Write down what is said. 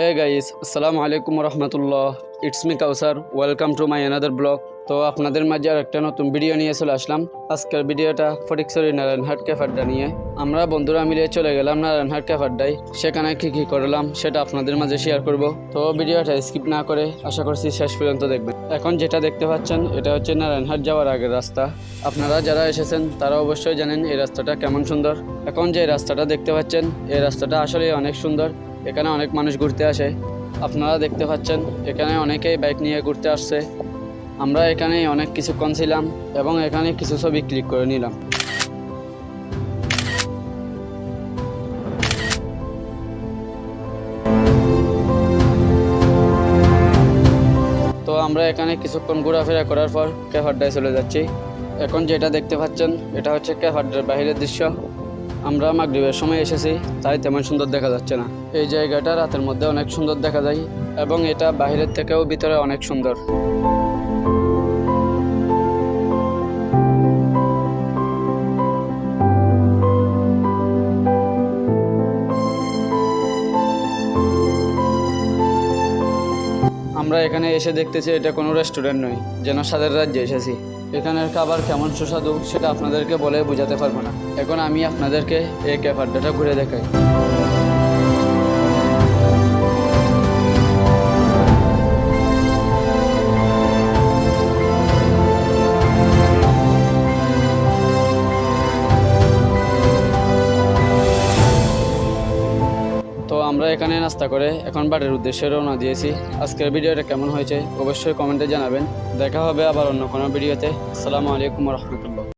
হে guys আসসালামু আলাইকুম রহমতুল্লাহ it's me Kawsar welcome to my another blog তো আপনাদের মাঝে আর একটা নতুন ভিডিও নিয়ে চলে আসলাম। আজকের ভিডিওটা ফটিকসরি নারায়ণহাট ক্যাফাড্ডা নিয়ে। আমরা বন্ধুরা মিলে চলে গেলাম নারায়ণহাট ক্যাফাড্ডায় সেখানে কী কী করলাম সেটা আপনাদের মাঝে শেয়ার করব। তো ভিডিওটা স্কিপ না করে আশা করছি শেষ পর্যন্ত দেখবেন। এখন যেটা দেখতে পাচ্ছেন, এটা হচ্ছে নারায়ণহাট যাওয়ার আগের রাস্তা। আপনারা যারা এসেছেন, তারা অবশ্যই জানেন এই রাস্তাটা কেমন সুন্দর। এখন যে রাস্তাটা দেখতে পাচ্ছেন, এই রাস্তাটা আসলে অনেক সুন্দর। এখানে অনেক মানুষ ঘুরতে আসে। আপনারা দেখতে পাচ্ছেন, এখানে অনেকেই বাইক নিয়ে ঘুরতে আসছে। আমরা এখানে অনেক কিছুক্ষণ ছিলাম এবং এখানে কিছু ছবি ক্লিক করে নিলাম। তো আমরা এখানে কিছুক্ষণ ঘোরাফেরা করার পর ক্যাফাড্ডায় চলে যাচ্ছি। এখন যেটা দেখতে পাচ্ছেন, এটা হচ্ছে ক্যাফাড্ডার বাইরের দৃশ্য। আমরা মাগরিবের সময় এসেছি, তাই তেমন সুন্দর দেখা যাচ্ছে না। এই জায়গাটা রাতের মধ্যে অনেক সুন্দর দেখা যায় এবং এটা বাইরের থেকেও ভিতরে অনেক সুন্দর। আমরা এখানে এসে দেখতেছি এটা কোনো রেস্টুরেন্ট নয়, যেন স্বাদের রাজ্যে এসেছি। এখানের খাবার কেমন সুস্বাদু সেটা আপনাদেরকে বলে বোঝাতে পারব না। এখন আমি আপনাদেরকে এই ক্যাফারটা ঘুরে দেখাই। আমরা এখানে নাস্তা করে এখন বাড়ির উদ্দেশ্যে রওনা দিয়েছি। আজকের ভিডিওটা কেমন হয়েছে অবশ্যই কমেন্টে জানাবেন। দেখা হবে আবার অন্য কোনো ভিডিওতে। আসসালামু আলাইকুম রহমতুল্লাহ।